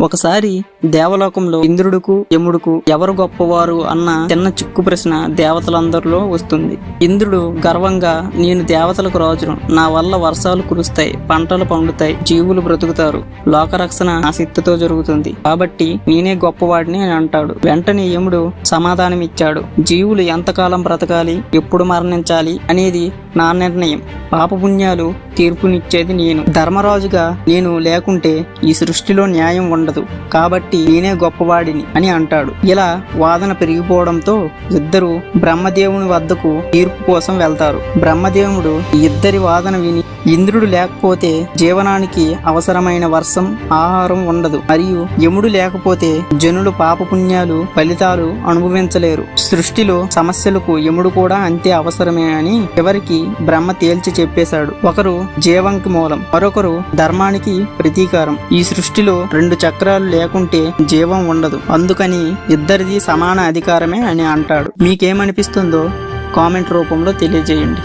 ఒకసారి దేవలోకంలో ఇంద్రుడుకు యముడుకు ఎవరు గొప్పవారు అన్న చిన్న చిక్కు ప్రశ్న దేవతలందరిలో వస్తుంది. ఇంద్రుడు గర్వంగా నేను దేవతలకు రాజును. నా వల్ల వర్షాలు కురుస్తాయి పంటలు పండుతాయి జీవులు బ్రతుకుతారు. లోకరక్షణ ఆసక్తితో జరుగుతుంది. కాబట్టి నేనే గొప్పవాడిని అని అంటాడు. వెంటనే యముడు సమాధానం ఇచ్చాడు జీవులు ఎంతకాలం బ్రతకాలి? ఎప్పుడు మరణించాలి? అనేది నా నిర్ణయం. పాపపుణ్యాలు తీర్పునిచ్చేది నేను. ధర్మరాజుగా నేను లేకుంటే ఈ సృష్టిలో న్యాయం ఉండదు. కాబట్టి నేనే గొప్పవాడిని అని అంటాడు. ఇలా వాదన పెరిగిపోవడంతో ఇద్దరు బ్రహ్మదేవుని వద్దకు తీర్పు కోసం వెళ్తారు. బ్రహ్మదేవుడు ఇద్దరి వాదన విని ఇంద్రుడు లేకపోతే జీవనానికి అవసరమైన వర్షం ఆహారం ఉండదు. మరియు యముడు లేకపోతే జనులు పాపపుణ్యాలు ఫలితాలు అనుభవించలేరు. సృష్టిలో సమస్యలకు యముడు కూడా అంతే అవసరమే అని చివరికి బ్రహ్మ తేల్చి చెప్పేశాడు. ఒకరు జీవంకి మూలం మరొకరు ధర్మానికి ప్రతీకారం. ఈ సృష్టిలో రెండు చక్రాలు లేకుంటే జీవం ఉండదు. అందుకని ఇద్దరిది సమాన అధికారమే అని అంటాడు. మీకేమనిపిస్తుందో కామెంట్ రూపంలో తెలియజేయండి.